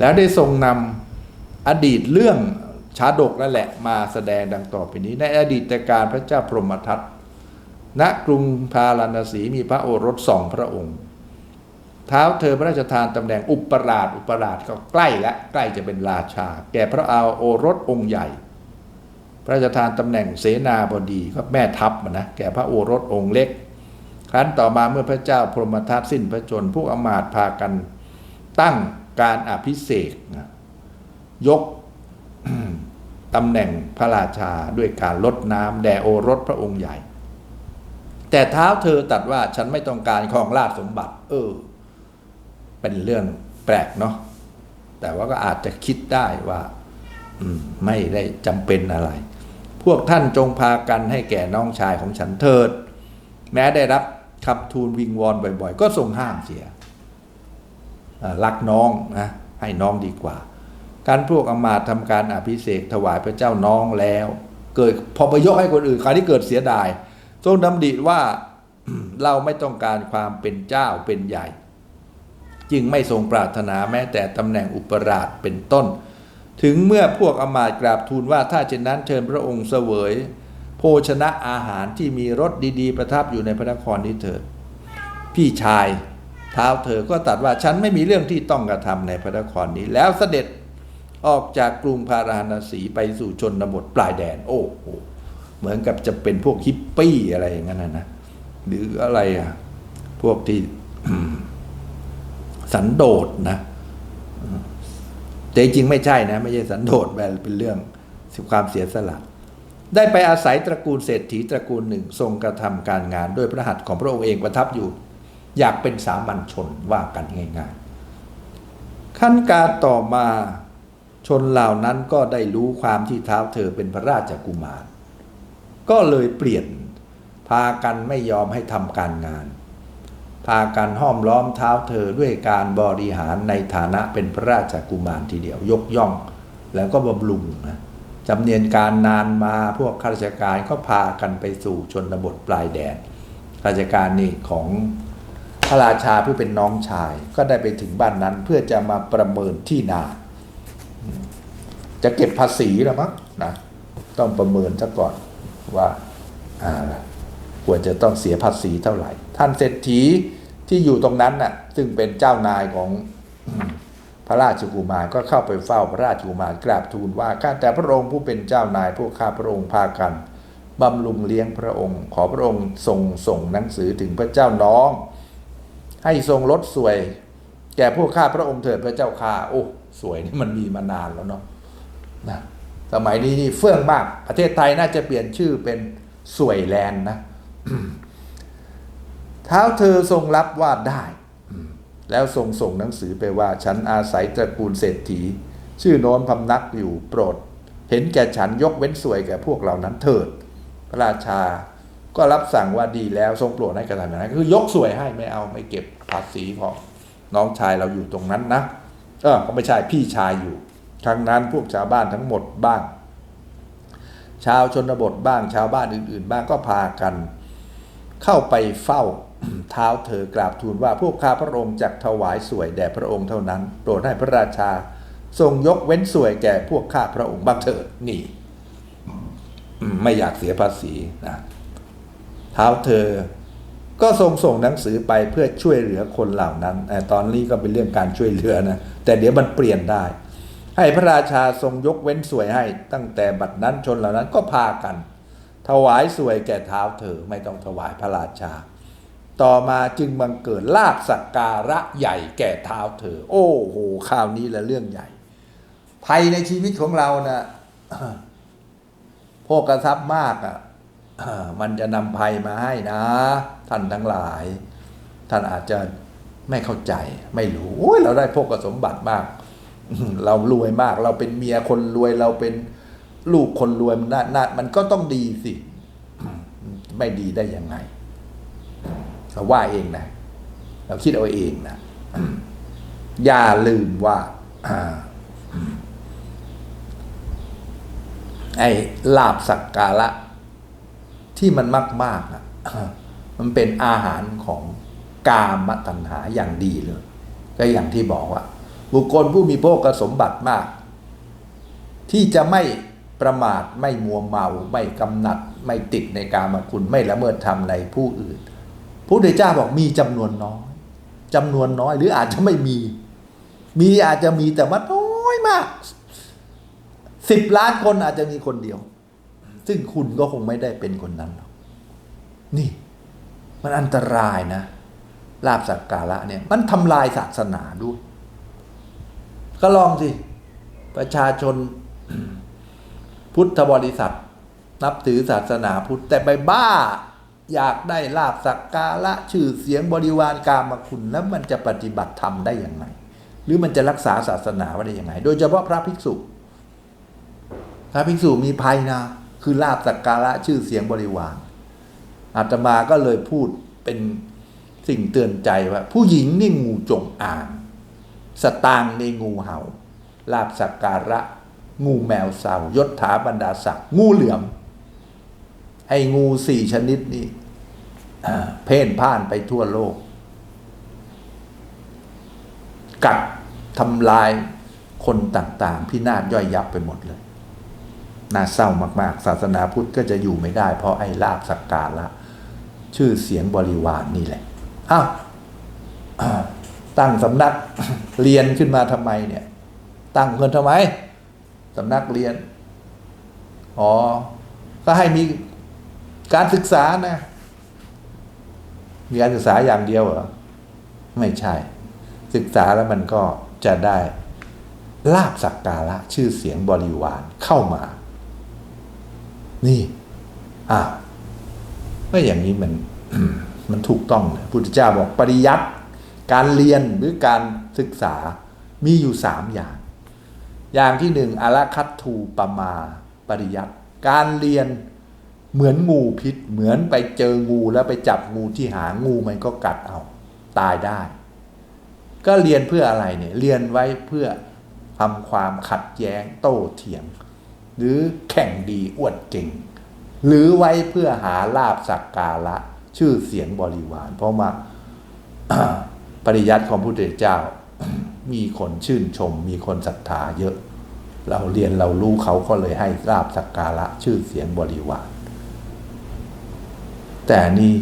แล้วได้ทรงนำอดีตเรื่องชาดกนั่นแหละมาแสดงดังต่อไปนี้ ในอดีตการพระเจ้าพรหมทัตณกรุงพาราณสีมีพระโอรสสองพระองค์เท้าเธอพระราชทานตำแหน่งอุปราชอุปราชก็ใกล้และใกล้จะเป็นราชา แก่พระอาโอรสองค์ใหญ่ พระราชทานตำแหน่งเสนาบดีก็แม่ทัพนะแก่พระโอรสองค์เล็ก ครั้นต่อมาเมื่อพระเจ้าพรหมทัตสิ้นพระชนพวกอมาตย์พากันตั้ง การอภิเษกยกตำแหน่งพระราชาด้วยการลดน้ำแด่โอรสพระองค์ใหญ่ แต่เท้าเธอตัดว่าฉันไม่ต้องการของราชสมบัติ เออ เป็นเรื่องแปลกเนาะแต่ว่าก็อาจจะคิดได้ว่าอมไม่ได้จำเป็นอะไร พวกท่านจงพากันให้แก่น้องชายของฉันเถิด แม้ได้รับขับทูลวิงวอนบ่อย ๆ ก็ทรงห้ามเสีย รักน้องนะให้น้องดีกว่า การพวกอมาตย์ทำการอภิเษกถวายพระเจ้าน้องแล้ว เกิดพอไปยกให้คนอื่นคราวนี้เกิดเสียดาย ทรงดำดิว่าเราไม่ต้องการความเป็นเจ้าเป็นใหญ่ จึงไม่ทรงปรารถนาแม้แต่ตำแหน่งอุปราชเป็นต้น ถึงเมื่อพวกอมาตกราบทูลว่าถ้าเช่นนั้นเชิญพระองค์เสวย โภชนะอาหารที่มีรสดีๆ ประทับอยู่ในพระนครนี้เถิดพี่ชาย ท้าเธอก็ตัดว่าฉันไม่มีเรื่องที่ต้องกระทำในพระนครนี้ แล้วเสด็จออกจากกรุงพาราณสีไปสู่ชนบทปลายแดน โอ้โหเหมือนกับจะเป็นพวกฮิปปี้อะไรอย่างนั้นนะหรืออะไรอะ พวกที่สันโดษนะแต่จริงไม่ใช่นะ ไม่ใช่สันโดษแบบเป็นเรื่องความเสียสละ ได้ไปอาศัยตระกูลเศรษฐีตระกูลหนึ่ง ทรงกระทำการงานด้วยพระหัตถ์ของพระองค์เองประทับอยู่ อยากเป็นสามัญชนว่ากันง่ายๆขั้นการต่อมาชนเหล่านั้นก็ได้รู้ความที่เท้าเธอเป็นพระราชกุมาร ก็เลยเปลี่ยนพากันไม่ยอมให้ทำการงาน พากันห้อมล้อมเท้าเธอด้วยการบริหารในฐานะเป็นพระราชกุมารทีเดียวยกย่อง แล้วก็บำรุงนะจำเนียนการนานมาพวกข้าราชการก็พากันไปสู่ชนบทปลายแดนข้าราชการนี่ของ พระราชาผู้เป็นน้องชายก็ได้ไปถึงบ้านนั้นเพื่อจะมาประเมินที่นา จะเก็บภาษีแล้วมั้งนะต้องประเมินซะก่อนว่าอ่าควรจะต้องเสียภาษีเท่าไหร่ ท่านเศรษฐีที่อยู่ตรงนั้นน่ะซึ่งเป็นเจ้านายของพระราชกุมารก็เข้าไปเฝ้าพระราชกุมารกราบทูลว่าข้าแต่พระองค์ผู้เป็นเจ้านายพวกข้าพระองค์พากันบำรุงเลี้ยงพระองค์ ขอพระองค์ทรงส่งหนังสือถึงพระเจ้าน้อง ให้ทรงลดสวย แก่พวกข้าพระองค์เถิดพระเจ้าข้าโอ้สวยนี่มันมีมานานแล้วเนาะนะสมัยนี้นี่เฟื่องมาก ประเทศไทยน่าจะเปลี่ยนชื่อเป็นสวยแลนด์นะเท้าเธอทรงรับว่าได้ แล้วทรงส่งหนังสือไปว่า ฉันอาศัยตระกูลเศรษฐี ชื่อโน้นพำนักอยู่โปรด เห็นแก่ฉันยกเว้นสวยแก่พวกเหล่านั้นเถิด พระราชา ก็รับสั่งว่าดีแล้วทรงโปรดให้กระทำอย่างนั้นคือยกสวยให้ไม่เอาไม่เก็บภาษีของน้องชายเราอยู่ตรงนั้นนะเออก็ไม่ใช่พี่ชายอยู่ทั้งนั้นพวกชาวบ้านทั้งหมดบ้าง ชาวชนบทบ้างชาวบ้านอื่น ๆ บ้างก็พากัน เข้าไปเฝ้าเท้าเธอกราบทูลว่าพวกข้าพระองค์จักถวายสวยแด่พระองค์เท่านั้น โปรดให้พระราชาทรงยกเว้นสวยแก่พวกข้าพระองค์บ้างเถิดนี่ ไม่อยากเสียภาษีนะ ท้าเธอ ก็ทรงส่งหนังสือไปเพื่อช่วยเหลือคนเหล่านั้นแต่ตอนนี้ก็เป็นเรื่องการช่วยเหลือนะ แต่เดี๋ยวมันเปลี่ยนได้ ให้พระราชาทรงยกเว้นสวยให้ ตั้งแต่บัดนั้นชนเหล่านั้นก็พากัน ถวายสวยแก่เท้าเธอไม่ต้องถวายพระราชา ต่อมาจึงบังเกิดลาบสักการะใหญ่แก่เท้าเธอ โอ้โหข่าวนี้ละเรื่องใหญ่ภัยในชีวิตของเรานะโภกทรัพย์มากอะ มันจะนำภัยมาให้นะ ท่านทั้งหลาย ท่านอาจจะไม่เข้าใจไม่รู้โอ้ยเราได้โภกสมบัติมาก เรารวยมาก เราเป็นเมียคนรวยเราเป็นลูกคนรวยมันน่าน่ามันก็ต้องดีสิ ไม่ดีได้ยังไงเราว่าเองนะ เราคิดเอาเองนะ อย่าลืมว่าอ่าไอ้ลาบสักการะ ที่มันมากๆอะมันเป็นอาหารของกามตัณหาอย่างดีเลย ก็อย่างที่บอกว่า บุคคลผู้มีโภคสมบัติมาก ที่จะไม่ประมาทไม่มัวเมาไม่กำหนัด ไม่ติดในการมคุณไม่ละเมิดธรรมในผู้อื่นพระพุทธเจ้าบอกมีจำนวนน้อยจำนวนน้อยหรืออาจจะไม่มี มีอาจจะมีแต่ว่าน้อยมากสิบล้านคนอาจจะมีคนเดียว ซึ่งคุณก็คงไม่ได้เป็นคนนั้นหรอกนี่ มันอันตรายนะลาบสักการะเนี่ย มันทำลายศาสนาด้วย ก็ลองสิ ประชาชนพุทธบริษัท นับถือศาสนาพุทธแต่ไปบ้า อยากได้ลาบสักการะชื่อเสียงบริวารกามคุณแล้วมันจะปฏิบัติธรรมได้อย่างไรหรือมันจะรักษาศาสนาไว้ได้ยังไงโดยเฉพาะพระภิกษุ พระภิกษุมีภัยนะ คือลาบสักการะชื่อเสียงบริวารอาตมาก็เลยพูดเป็นสิ่งเตือนใจว่าผู้หญิงนี่งูจงอางสตางค์นี่งูเห่า ลาบสักการะ งูแมวเสายศถาบรรดาศักดิ์งูเหลือมไอ้งูสี่ชนิดนี้เพ่นพ่านไปทั่วโลก กัดทำลายคนต่างๆ พินาศย่อยยับไปหมดเลย น่าเศร้ามากๆ ศาสนาพุทธก็จะอยู่ไม่ได้ เพราะไอ้ลาบสักการะชื่อเสียงบริวารนนี่แหละอ้าวตั้งสำนักเรียนขึ้นมาทำไมเนี่ย ตั้งเงินทำไมสำนักเรียน อ๋อ ก็ให้มีการศึกษานะ มีการศึกษาอย่างเดียวเหรอ ไม่ใช่ ศึกษาแล้วมันก็จะได้ลาบสักการะชื่อเสียงบริวารเข้ามา นี่อ้าวไม่อย่างนี้มันมันถูกต้องเลยพุทธเจ้าบอกปริยัติการเรียนหรือการศึกษามีอยู่สามอย่าง อย่างที่หนึ่งอารคัตทูปมาปริยัติการเรียนเหมือนงูพิษ เหมือนไปเจองูแล้วไปจับงูที่หางงูมันก็กัดเอา ตายได้ ก็เรียนเพื่ออะไรเนี่ย เรียนไว้เพื่อทำความขัดแย้งโต้เถียง หรือแข่งดีอวดเก่ง หรือไว้เพื่อหาลาบสักการะ ชื่อเสียงบริวาร เพราะว่าปริยัติของพระพุทธเจ้า มีคนชื่นชม มีคนศรัทธาเยอะ เราเรียนเรารู้เขาก็เลยให้ลาบสักการะ ชื่อเสียงบริวาร แต่นี่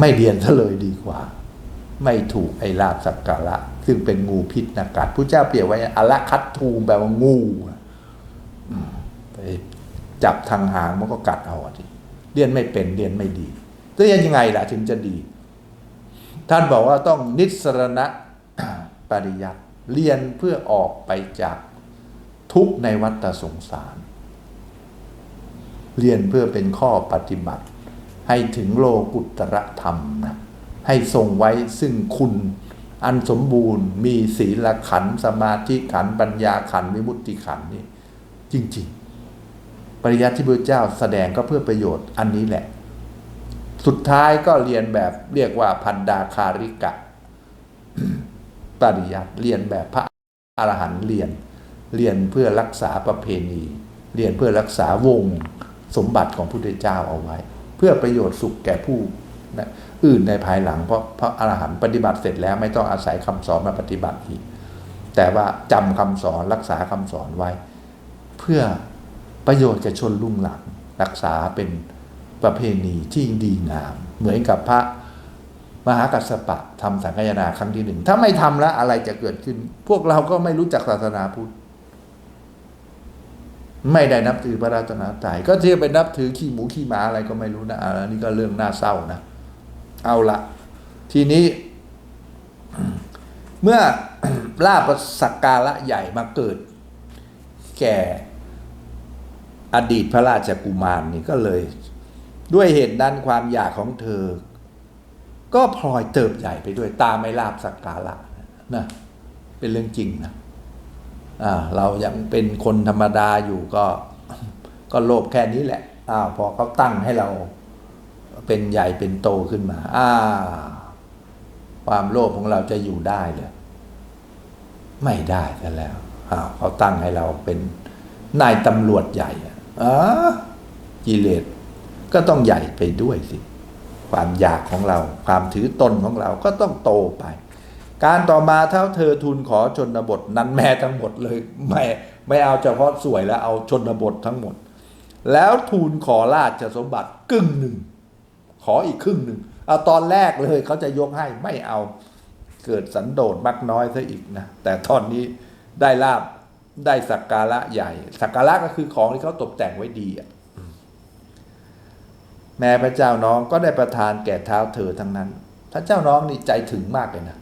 ไม่เรียนซะเลยดีกว่า ไม่ถูกไอ้ลาบสักการะ ซึ่งเป็นงูพิษนากัดพระเจ้าเปรียบไว้อละคัตทูมแปลว่างูอะ ไปจับทางหางมันก็กัดเอาทีเรียนไม่เป็นเรียนไม่ดีจะเรียนยังไงล่ะถึงจะดี ท่านบอกว่าต้องนิสรณะปริยัติเรียนเพื่อออกไปจากทุกในวัฏสงสาร เรียนเพื่อเป็นข้อปฏิบัติ ให้ถึงโลกุตระธรรมนะให้ทรงไว้ซึ่งคุณอันสมบูรณ์ มีศีลขันสมาธิขันปัญญาขันวิมุตติขันนี่ จริง ๆ ปริยัติที่พระเจ้าแสดงก็เพื่อประโยชน์อันนี้แหละ สุดท้ายก็เรียนแบบเรียกว่าพันดาคาริกะ ปริยัติเรียนแบบพระอรหันต์เรียน เรียนเพื่อรักษาประเพณี เรียนเพื่อรักษาวงสมบัติของพระพุทธเจ้าเอาไว้ เพื่อประโยชน์สุขแก่ผู้นะอื่นในภายหลังเพราะพระอรหันต์ปฏิบัติเสร็จแล้วไม่ต้องอาศัยคำสอนมาปฏิบัติอีก แต่ว่าจำคำสอนรักษาคำสอนไว้ เพื่อประโยชน์แก่ชนรุ่งหลัง รักษาเป็นประเพณีที่ดีงาม เหมือนกับพระมหากัสสปะทำสังฆยนาครั้งที่หนึ่ง ถ้าไม่ทำแล้วอะไรจะเกิดขึ้น พวกเราก็ไม่รู้จักศาสนาพุทธไม่ได้นับถือพระราตนตรัยก็เที่ยวไปนับถือขี้หมูขี้หมาอะไรก็ไม่รู้นะอันนี้ก็เรื่องน่าเศร้านะ เอาละทีนี้ เมื่อลาบสักการะใหญ่มาเกิด แก่ อดีตพระราชกุมารนี่ก็เลย ด้วยเหตุนั้นความอยากของเธอ ก็พลอยเติบใหญ่ไปด้วยตาไม่ลาบสักการะนะเป็นเรื่องจริงนะอ่าเรายังเป็นคนธรรมดาอยู่ก็ ก็โลภแค่นี้แหละอ้าวพอเขาตั้งให้เราเป็นใหญ่เป็นโตขึ้นมาอ่าความโลภของเราจะอยู่ได้เลยไม่ได้ซะแล้วอ้าวเขาตั้งให้เราเป็นนายตำรวจใหญ่ อะอ๋อกิเลสก็ต้องใหญ่ไปด้วยสิ ความอยากของเรา ความถือตนของเราก็ต้องโตไป การต่อมาเท่าเธอทูลขอชนบทนั้นแม่ทั้งหมดเลยไม่ไม่เอาเฉพาะสวยแล้วเอาชนบททั้งหมด แล้วทูลขอราชสมบัติกึ่งหนึ่ง ขออีกครึ่งหนึ่งเอาตอนแรกเลยเขาจะยกให้ไม่เอาเกิดสันโดษมักน้อยซะอีกนะ แต่ตอนนี้ได้ลาบ ได้สักการะใหญ่ สักการะก็คือของที่เขาตกแต่งไว้ดีอะแม่พระเจ้าน้องก็ได้ประทานแก่เท้าเธอทั้งนั้น พระเจ้าน้องนี่ใจถึงมากเลยนะ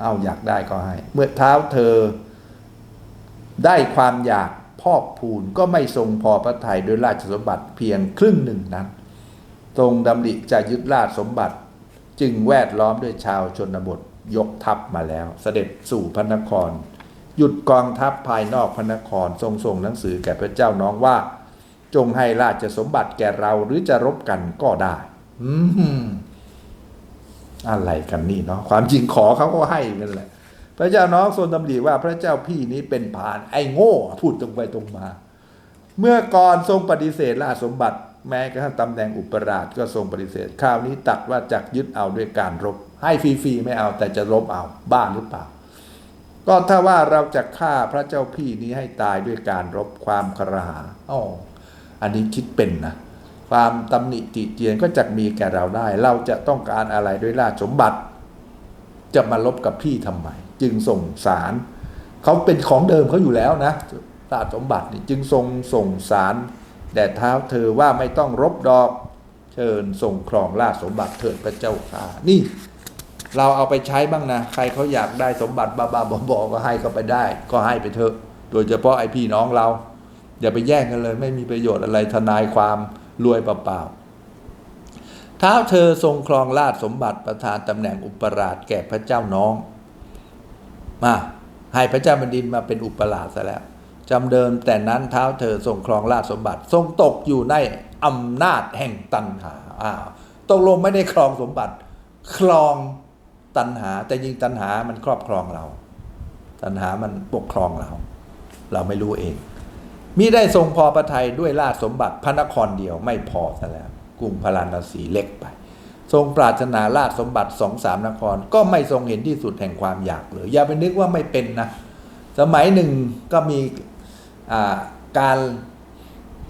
เอาอยากได้ก็ให้ เมื่อเท้าเธอ ได้ความอยากพอกพูนก็ไม่ทรงพอพระทัยโดยราชสมบัติเพียงครึ่งหนึ่งนั้น ทรงดำริจะยึดราชสมบัติ จึงแวดล้อมด้วยชาวชนบทยกทัพมาแล้ว เสด็จสู่พระนคร หยุดกองทัพภายนอกพระนครทรงส่งหนังสือแก่พระเจ้าน้องว่า จงให้ราชสมบัติแก่เราหรือจะรบกันก็ได้ อืมอะไรกันนี่เนาะความจริงขอเขาก็ให้กันแหละ พระเจ้าน้องทรงดำริว่าพระเจ้าพี่นี้เป็นผานไอ้โง่พูดตรงไปตรงมา เมื่อก่อนทรงปฏิเสธราชสมบัติ แม้กระทั่งตำแหน่งอุปราชก็ทรงปฏิเสธคราวนี้ตัดว่าจักยึดเอาด้วยการรบ ให้ฟรีๆไม่เอาแต่จะรบเอาบ้าหรือเปล่า ก็ถ้าว่าเราจะฆ่าพระเจ้าพี่นี้ให้ตายด้วยการรบความครหาอ๋ออันนี้คิดเป็นนะ ความตำหนิติเตียนก็จะมีแก่เราได้ เราจะต้องการอะไรด้วยราชสมบัติ จะมาลบกับพี่ทำไม จึงส่งสารเขาเป็นของเดิมเขาอยู่แล้วนะราชสมบัตินี่จึงทรงส่งสารแด่เท้าเธอว่าไม่ต้องรบดอก เชิญส่งครองราชสมบัติเถิดพระเจ้าค่ะนี่ เราเอาไปใช้บ้างนะ ใครเขาอยากได้สมบัติบ้าๆบอๆก็ให้เขาไปได้ ก็ให้ไปเถอะ โดยเฉพาะไอพี่น้องเรา อย่าไปแย่งกันเลย ไม่มีประโยชน์อะไรทนายความรวยเปล่าๆเท้าเธอทรงครองราชสมบัติประธานตำแหน่งอุปราชแก่พระเจ้าน้อง มาให้พระเจ้าแผ่นดินมาเป็นอุปราชซะแล้วจำเดิมแต่นั้นเท้าเธอทรงครองราชสมบัติ ทรงตกอยู่ในอำนาจแห่งตันหาอ้าวตกลงไม่ได้ครองสมบัติ ครอง ตันหา แต่ยิงตันหามันครอบครองเรา ตันหามันปกครองเรา เราไม่รู้เองมิได้ทรงพอพระทัยด้วยราชสมบัติพระนครเดียวไม่พอซะแล้วกรุงพาราณสีเล็กไป ทรงปรารถนาราชสมบัติสองสามนคร ก็ไม่ทรงเห็นที่สุดแห่งความอยากเลยอย่าไปนึกว่าไม่เป็นนะ สมัยหนึ่งก็มีการ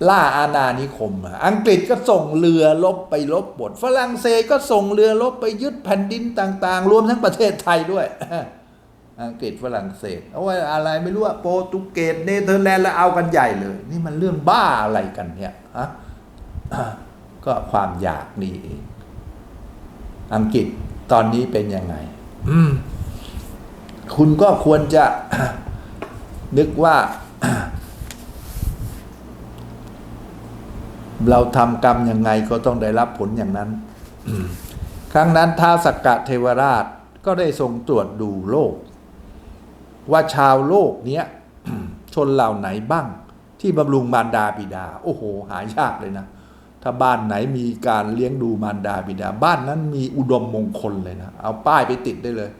ล่าอาณานิคมอะอังกฤษก็ส่งเรือลบไปลบบทฝรั่งเศสก็ส่งเรือลบไปยึดแผ่นดินต่างๆ รวมทั้งประเทศไทยด้วย อังกฤษฝรั่งเศสเอาไว้อะไรไม่รู้อะโปรตุเกสเนเธอร์แลนด์แล้วเอากันใหญ่เลย นี่มันเรื่องบ้าอะไรกันเนี่ยฮะก็ความอยากนี่เองอังกฤษตอนนี้เป็นยังไงอืมคุณก็ควรจะนึกว่า เราทำกรรมยังไงก็ต้องได้รับผลอย่างนั้น ครั้งนั้นท้าสักกะเทวราชก็ได้ทรงตรวจดูโลก ว่าชาวโลกเนี้ยชนเหล่าไหนบ้าง ที่บำรุงมารดาบิดา โอ้โห หายากเลยนะ ถ้าบ้านไหนมีการเลี้ยงดูมารดาบิดา บ้านนั้นมีอุดมมงคลเลยนะ เอาป้ายไปติดได้เลย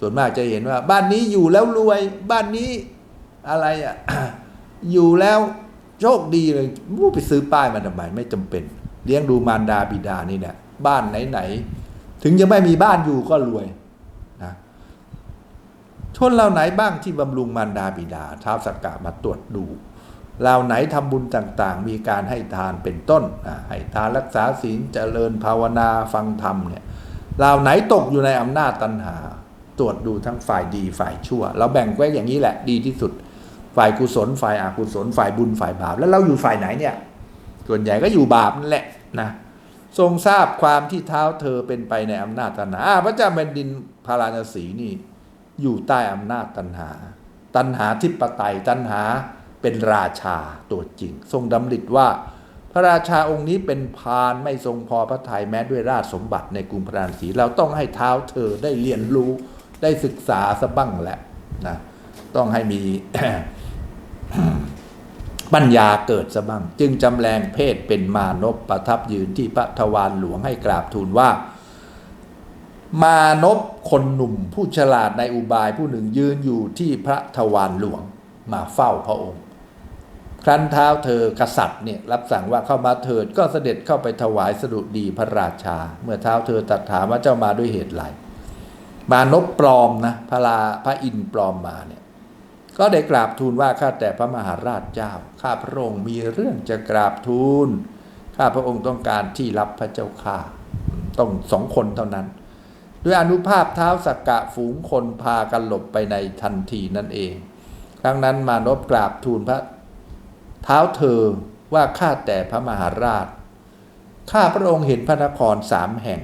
ส่วนมากจะเห็นว่า บ้านนี้อยู่แล้วรวย บ้านนี้อะไรอะอยู่แล้ว โชคดีเลยมู้ไปซื้อป้ายมาทำไมไม่จำเป็น เลี้ยงดูมารดาบิดานี่เนี่ยบ้านไหนๆถึงจะไม่มีบ้านอยู่ก็รวยนะชนเหล่าไหนบ้างที่บำรุงมารดาบิดาท้าวสักกะมาตรวจดูเหล่าไหนทำบุญต่างๆ มีการให้ทานเป็นต้นอะให้ทานรักษาศีลเจริญภาวนาฟังธรรมเนี่ยเหล่าไหนตกอยู่ในอำนาจตัณหา ตรวจดูทั้งฝ่ายดีฝ่ายชั่ว เราแบ่งไว้อย่างนี้แหละดีที่สุด ฝ่ายกุศลฝ่ายอกุศลฝ่ายบุญฝ่ายบาป แล้วเราอยู่ฝ่ายไหนเนี่ย ส่วนใหญ่ก็อยู่บาปนั่นแหละนะทรงทราบความที่เท้าเธอเป็นไปในอำนาจตัณหาพระเจ้าแผ่นดินพาราณสีนี่ อยู่ใต้อำนาจตัณหา ตัณหาทิปไตยตัณหาเป็นราชาตัวจริง ทรงดำริว่าพระราชาองค์นี้เป็นพานไม่ทรงพอพระทัยแม้ด้วยราชสมบัติในกรุงพาราณสีเราต้องให้เท้าเธอได้เรียนรู้ได้ศึกษาสะบ้างแหละนะต้องให้มี ปัญญาเกิดสะบ้าง จึงจำแรงเพศเป็นมานพประทับยืนที่พระทวารหลวงให้กราบทูลว่า มานพคนหนุ่มผู้ฉลาดในอุบายผู้หนึ่งยืนอยู่ที่พระทวารหลวงมาเฝ้าพระองค์ ครั้นเท้าเธอกษัตริย์เนี่ยรับสั่งว่าเข้ามาเถิดก็เสด็จเข้าไปถวายสดุดีพระราชา เมื่อเท้าเธอตรัดถามว่าเจ้ามาด้วยเหตุไรมานพปลอมนะพระลาพระอินทร์ปลอมมาเนี่ย ก็ได้กราบทูลว่าข้าแต่พระมหาราชเจ้า ข้าพระองค์มีเรื่องจะกราบทูล ข้าพระองค์ต้องการที่รับพระเจ้าข้าต้องสองคนเท่านั้น ด้วยอนุภาพเท้าสักกะฝูงคนพากันหลบไปในทันทีนั่นเอง ครั้งนั้นมานพกราบทูลพระเท้าเธอว่าข้าแต่พระมหาราช ข้าพระองค์เห็นพระนครสามแห่ง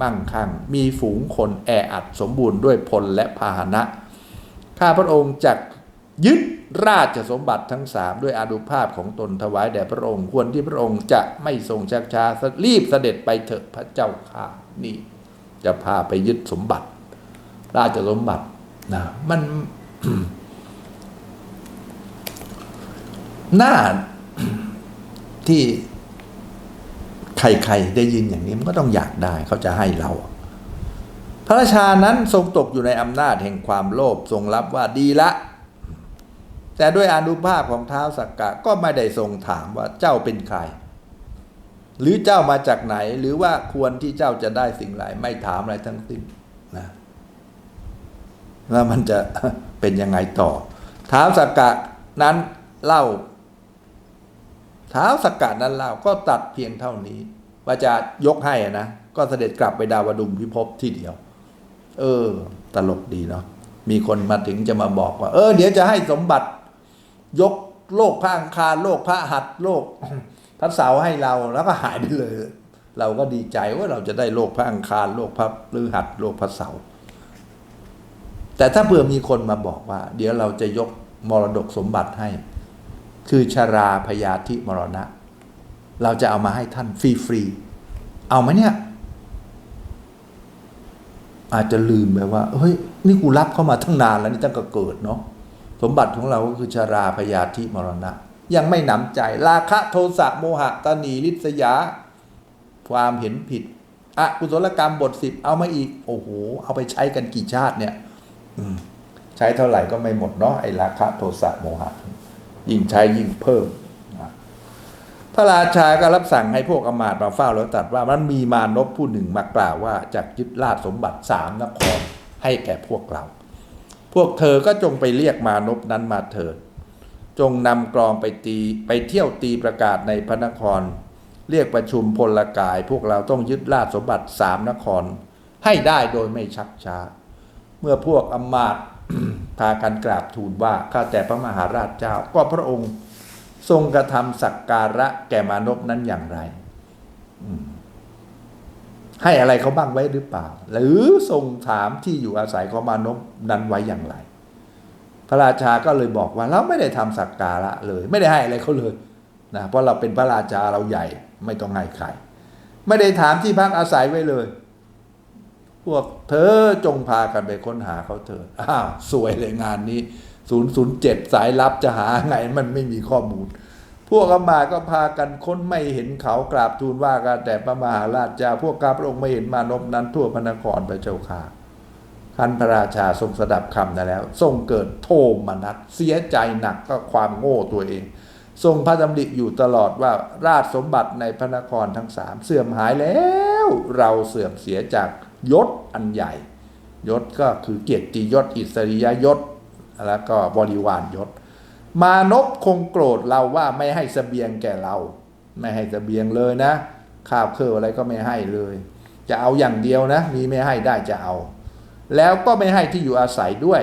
มั่งคั่ง มีฝูงคนแออัดสมบูรณ์ด้วยพลและพาหนะ ข้าพระองค์จัก ยึดราชสมบัติทั้งสามด้วยอานุภาพของตนถวายแด่พระองค์ ควรที่พระองค์จะไม่ทรงชักช้ารีบเสด็จไปเถอะพระเจ้าข้านี่ จะพาไปยึดสมบัติ ราชสมบัตินะมันน่าที่ใครๆได้ยินอย่างนี้มันก็ต้องอยากได้เขาจะให้เรา พระราชานั้นทรงตกอยู่ในอำนาจแห่งความโลภทรงรับว่าดีละ แต่ด้วยอนุภาพของเท้าสักกะก็ไม่ได้ทรงถามว่าเจ้าเป็นใคร หรือเจ้ามาจากไหนหรือว่าควรที่เจ้าจะได้สิ่งไรไม่ถามอะไรทั้งสิ้นนะแล้วมันจะเป็นยังไงต่อเท้าสักกะนั้นเล่าเท้าสักกะนั้นเล่าก็ตัดเพียงเท่านี้ ว่าจะยกให้นะก็เสด็จกลับไปดาวดุมพิภพที่เดียว เออ ตลกดีเนาะมีคนมาถึงจะมาบอกว่า เออ เดี๋ยวจะให้สมบัติ ยกโลกพระอังคารโลกพระหัตโลกพระเสาร์ให้เราแล้วก็หายไปเลย เราก็ดีใจว่าเราจะได้โลกพระอังคารโลกพระฤหัสโลกพระเสาร์แต่ถ้าเผื่อมีคนมาบอกว่า เดี๋ยวเราจะยกมรดกสมบัติให้ คือชาราพยาธิมรณะ เราจะเอามาให้ท่านฟรีๆเอาไหมเนี่ย อาจจะลืมไปว่าเฮ้ยนี่กูรับเข้ามาตั้งนานแล้วนี่ตั้งแต่เกิดเนาะ สมบัติของเราก็คือชาราพยาธิมรณะ ยังไม่หนำใจ ราคะโทสะโมหะตนีลิษยา ความเห็นผิดอะกุศลกรรมบทสิบเอามาอีก โอ้โห เอาไปใช้กันกี่ชาติเนี่ยใช้เท่าไหร่ก็ไม่หมดเนาะไอ้ราคะโทสะโมหะ ยิ่งใช้ยิ่งเพิ่มพระราชาก็รับสั่งให้พวกอมาตมาเฝ้าแล้วตรัสว่ามันมีมารพผู้หนึ่งมากล่าวว่าจากยึดราชสมบัติสามนครให้แก่พวกเรา พวกเธอก็จงไปเรียกมารพนั้นมาเถิด จงนำกลองไปตีไปเที่ยวตีประกาศในพระนคร เรียกประชุมพลกาย พวกเราต้องยึดราชสมบัติสามนคร ให้ได้โดยไม่ชักช้า เมื่อพวกอมาตพากันกราบทูลว่าข้าแต่พระมหาราชเจ้าก็พระองค์ทรงกระทำสักการะแก่มานพนั้นอย่างไร อืม ให้อะไรเขาบ้างไว้หรือเปล่า หรือทรงถามที่อยู่อาศัยของมานพนั้นไว้อย่างไร พระราชาก็เลยบอกว่าเราไม่ได้ทำสักการะเลย ไม่ได้ให้อะไรเขาเลยนะเพราะเราเป็นพระราชาเราใหญ่ไม่ต้องให้ใครไม่ได้ถามที่พักอาศัยไว้เลย พวกเธอจงพากันไปค้นหาเขาเถิดอ้าวสวยเลยงานนี้ 007 สายลับจะหาไงมันไม่มีข้อมูล พวกอมาก็พากันค้นไม่เห็นเขากราบทูลว่ากันแต่พระมหาราชเจ้าพวกข้าพระองค์ไม่เห็นมานพนั้นทั่วพระนครพระเจ้าค่ะท่านพระราชาทรงสดับคำนั้นแล้ว ทรงเกิดโทมนัสเสียใจหนักก็ความโง่ตัวเอง ทรงพระดำริอยู่ตลอดว่าราชสมบัติในพระนครทั้งสามเสื่อมหายแล้ว เราเสื่อมเสียจากยศอันใหญ่ ยศก็คือเกียรติยศอิสริยยศ แล้วก็บริวารยศ มานพคงโกรธเราว่าไม่ให้เสบียงแก่เรา ไม่ให้เสบียงเลยนะ ข้าวเครืออะไรก็ไม่ให้เลย จะเอาอย่างเดียวนะ มีไม่ให้ได้จะเอา แล้วก็ไม่ให้ที่อยู่อาศัยด้วย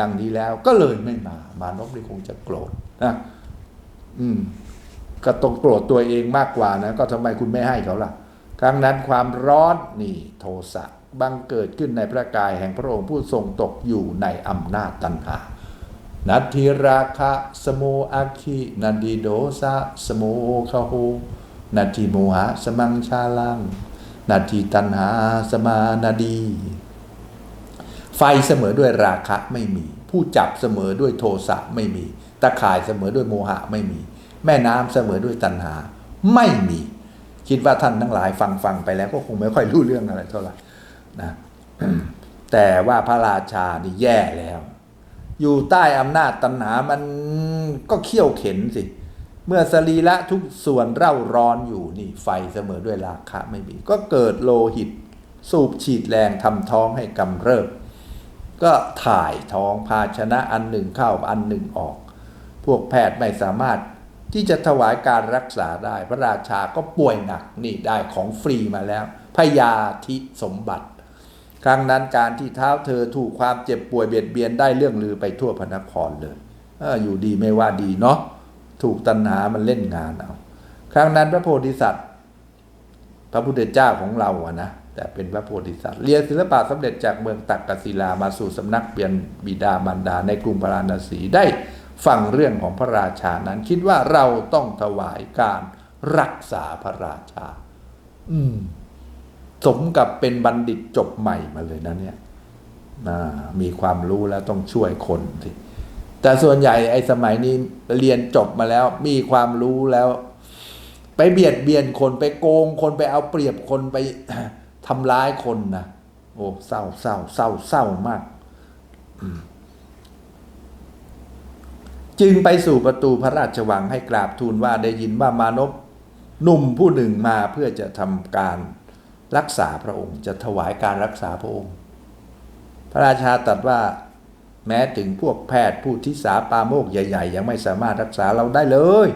ดังนี้แล้วก็เลยไม่มา มานพนี่คงจะโกรธนะอืมก็ต้องโกรธตัวเองมากกว่านะ ก็ทำไมคุณไม่ให้เขาล่ะ ครั้งนั้นความร้อนนี่โทสะบังเกิดขึ้นในพระกายแห่งพระองค์ผู้ทรงตกอยู่ในอำนาจตัณหา นัตถิราคะสโมอาคินันดิโดสะสโมคาโหนัตถิโมหะสมังชาลังนัตถิตัณหาสมานาดี ไฟเสมอด้วยราคะไม่มี ผู้จับเสมอด้วยโทสะไม่มี ตะข่ายเสมอด้วยโมหะไม่มี แม่น้ำเสมอด้วยตัณหา ไม่มี คิดว่าท่านทั้งหลายฟังฟังไปแล้วก็คงไม่ค่อยรู้เรื่องอะไรเท่าไหร่นะแต่ว่าพระราชานี่แย่แล้ว อยู่ใต้อำนาจตัณหามันก็เขี่ยวเข็นสิ เมื่อสรีระทุกส่วนเร่าร้อนอยู่นี่ไฟเสมอด้วยราคะไม่มี ก็เกิดโลหิต สูบฉีดแรงทำท้องให้กำเริบ ก็ถ่ายท้องภาชนะอันหนึ่งเข้าอันหนึ่งออก พวกแพทย์ไม่สามารถที่จะถวายการรักษาได้ พระราชาก็ป่วยหนักนี่ได้ของฟรีมาแล้วพยาธิสมบัติ ครั้งนั้นการที่เท้าเธอถูกความเจ็บป่วยเบียดเบียนได้เรื่องลือไปทั่วพระนครเลยเอออยู่ดีไม่ว่าดีเนาะถูกตัณหามันเล่นงานเอา ครั้งนั้นพระโพธิสัตว์ พระพุทธเจ้าของเราอะนะแต่เป็นพระโพธิสัตว์เรียนศิลปะสำเร็จจากเมืองตักกศิลามาสู่สำนักเปลี่ยนบิดาบรรดาในกรุงพาราณสีได้ฟังเรื่องของพระราชานั้นคิดว่าเราต้องถวายการรักษาพระราชา อืม สมกับเป็นบัณฑิตจบใหม่มาเลยนะเนี่ยมีความรู้แล้วต้องช่วยคนสิแต่ส่วนใหญ่ไอ้สมัยนี้เรียนจบมาแล้ว มีความรู้แล้ว ไปเบียดเบียนคนไปโกงคนไปเอาเปรียบคนไปทำร้ายคนนะโอ้เศร้าเศร้าเศร้าเศร้ามากจึงไปสู่ประตูพระราชวังให้กราบทูลว่าได้ยินว่ามานพหนุ่มผู้หนึ่งมาเพื่อจะทำการ รักษาพระองค์ จะถวายการรักษาพระองค์ พระราชาตรัสว่าแม้ถึงพวกแพทย์ผู้ทิสาปาโมกใหญ่ ๆ ยังไม่สามารถรักษาเราได้เลย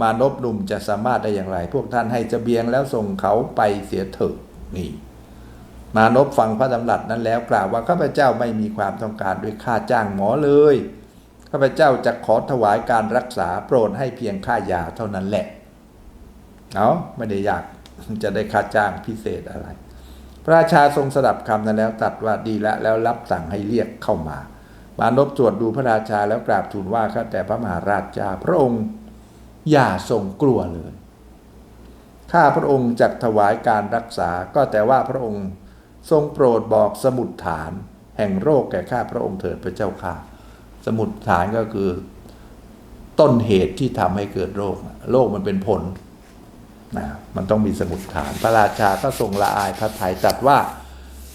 มานพหนุ่มจะสามารถได้อย่างไร พวกท่านให้เบียงแล้วส่งเขาไปเสียเถิดนี่ มานพฟังพระดำรัสนั้นแล้วกล่าวว่าข้าพเจ้าไม่มีความต้องการด้วยค่าจ้างหมอเลยข้าพเจ้าจะขอถวายการรักษาโปรดให้เพียงค่ายาเท่านั้นแหละเอาไม่ได้อยาก จะได้ค่าจ้างพิเศษอะไร พระราชาทรงสดับคำนั้นแล้วตรัสว่าดีล้วแล้วรับสั่งให้เรียกเข้ามามานพตรวจดูพระราชาแล้วกราบทูลว่าข้าแต่พระมหาราชาพระองค์อย่าทรงกลัวเลยข้าพระองค์จักถวายการรักษาก็แต่ว่าพระองค์ทรงโปรดบอกสมุดฐาน แห่งโรคแก่ข้าพระองค์เถิดพระเจ้าค่ะ สมุดฐานก็คือ ต้นเหตุที่ทำให้เกิดโรค โรคมันเป็นผล นะมันต้องมีสมุดฐาน พระราชาก็ทรงละอายพระทัยตรัสว่า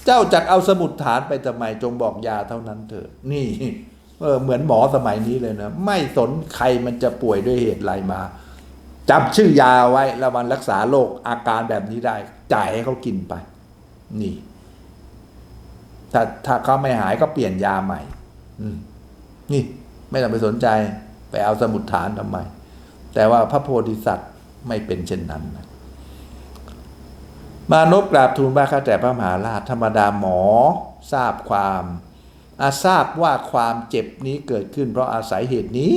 เจ้าจักเอาสมุดฐานไปทำไมจงบอกยาเท่านั้นเถิดนี่เออเหมือนหมอสมัยนี้เลยนะไม่สนใครมันจะป่วยด้วยเหตุอะไรมาจำชื่อยาไว้แล้วมันรักษาโรคอาการแบบนี้ได้ จ่ายให้เขากินไป นี่ ถ้าถ้าเขาไม่หายก็เปลี่ยนยาใหม่ อืม นี่ ไม่ต้องไปสนใจ ไปเอาสมุดฐานทำไม แต่ว่าพระโพธิสัตว์ ไม่เป็นเช่นนั้น มานพกราบทูลว่าข้าแต่พระมหาราชธรรมดาหมอทราบความอาทราบว่าความเจ็บนี้เกิดขึ้น เพราะอาศัยเหตุนี้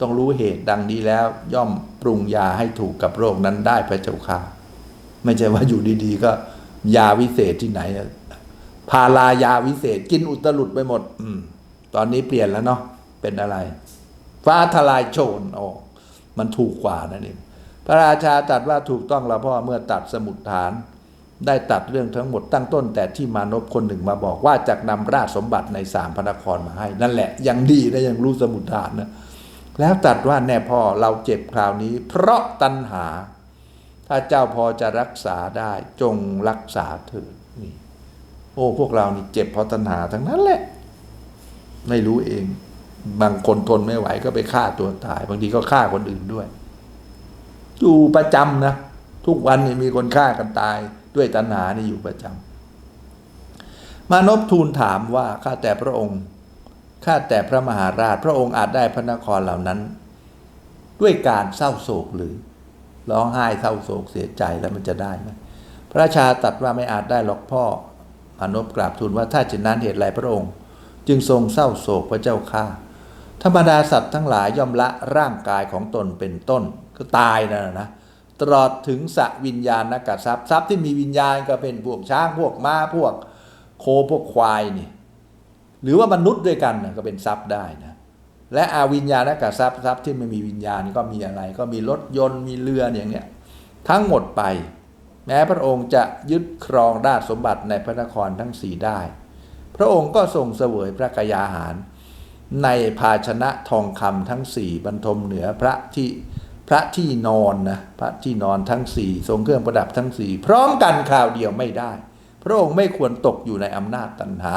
ต้องรู้เหตุดังนี้แล้ว ย่อมปรุงยาให้ถูกกับโรคนั้นได้พระเจ้าค่ะ ไม่ใช่ว่าอยู่ดีๆ ก็ ยาวิเศษที่ไหนพาลายาวิเศษกินอุตลุดไปหมด อืม ตอนนี้เปลี่ยนแล้วเนาะเป็นอะไร ฟ้าทลายโจรโอ้มันถูกกว่านั่นเอง พระราชาตรัสว่าถูกต้องแล้วเพราะว่าเมื่อตัดสมุดฐาน ได้ตัดเรื่องทั้งหมดตั้งต้น แต่ที่มานพคนหนึ่งมาบอกว่าจะนำราชสมบัติในสามพระนครมาให้ นั่นแหละยังดีนะยังรู้สมุดฐานนะแล้วตรัสว่าแน่พ่อเราเจ็บคราวนี้ เพราะตัณหา ถ้าเจ้าพอจะรักษาได้จงรักษาเถิดนี่โอ้พวกเรานี่เจ็บเพราะตัณหาทั้งนั้นแหละ ไม่รู้เอง บางคนทนไม่ไหวก็ไปฆ่าตัวตาย บางทีก็ฆ่าคนอื่นด้วย อยู่ประจำนะทุกวันนี่มีคนฆ่ากันตาย ด้วยตัณหานี่อยู่ประจำมานพทูลถามว่าข้าแต่พระองค์ข้าแต่พระมหาราชพระองค์อาจได้พระนครเหล่านั้น ด้วยการเศร้าโศกหรือร้องไห้เศร้าโศกเสียใจแล้วมันจะได้ไหมพระราชาตรัสว่าไม่อาจได้หรอกพ่อมานพกราบทูลว่าถ้าเช่นนั้นเหตุไรพระองค์ จึงทรงเศร้าโศกพระเจ้าข้าธรรมดาสัตว์ทั้งหลายย่อมละร่างกายของตนเป็นต้น ก็ตายนะนะตลอดถึงสวิญญาณกัทรัพย์ทรัพย์ที่มีวิญญาณก็เป็นพวกช้างพวกม้าพวกโคพวกควายนี่หรือว่ามนุษย์ด้วยกันนะก็เป็นทรัพย์ได้นะและอาวิญญาณกับทรัพย์ทรัพย์ที่ไม่มีวิญญาณก็มีอะไร ก็มีรถยนต์มีเรืออย่างเนี้ยทั้งหมดไป แม้พระองค์จะยึดครองราชสมบัติในพระนครทั้งสี่ได้ พระองค์ก็ทรงเสวยพระกยาหาร ในภาชนะทองคำทั้งสี่บรรทมเหนือพระที่ พระที่นอนนะพระที่นอนทั้งสี่ทรงเครื่องประดับทั้งสี่พร้อมกันคราวเดียวไม่ได้ พระองค์ไม่ควรตกอยู่ในอำนาจตัณหา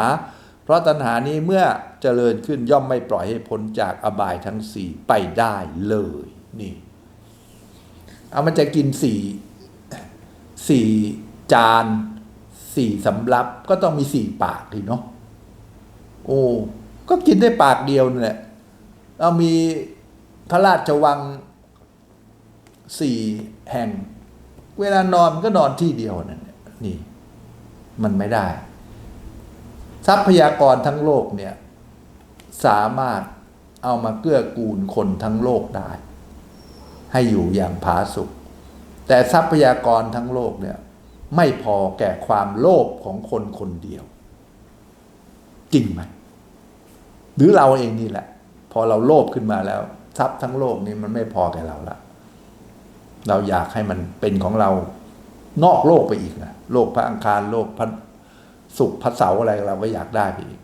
เพราะตัณหานี้เมื่อเจริญขึ้นย่อมไม่ปล่อยให้พ้นจากอบายทั้งสี่ไปได้เลยนี่เอามันจะกินสี่สี่จานสี่สำรับก็ต้องมีสี่ปากดีเนาะโอ้ก็กินได้ปากเดียวนั่แหละเรามีพระราชวัง สี่แห่ง เวลานอนก็นอนที่เดียวนั่นนี่มันไม่ได้ ทรัพยากรทั้งโลกเนี่ยสามารถเอามาเกื้อกูลคนทั้งโลกได้ ให้อยู่อย่างผาสุกแต่ทรัพยากรทั้งโลกเนี่ยไม่พอแก่ความโลภของคนคนเดียว จริงไหมหรือเราเองนี่แหละ พอเราโลภขึ้นมาแล้ว ทรัพย์ทั้งโลกนี้มันไม่พอแก่เราละ เราอยากให้มันเป็นของเรานอกโลกไปอีกนะโลกพระอังคารโลกพระศุกร์พระเสาร์อะไรเราก็อยากได้ไปอีก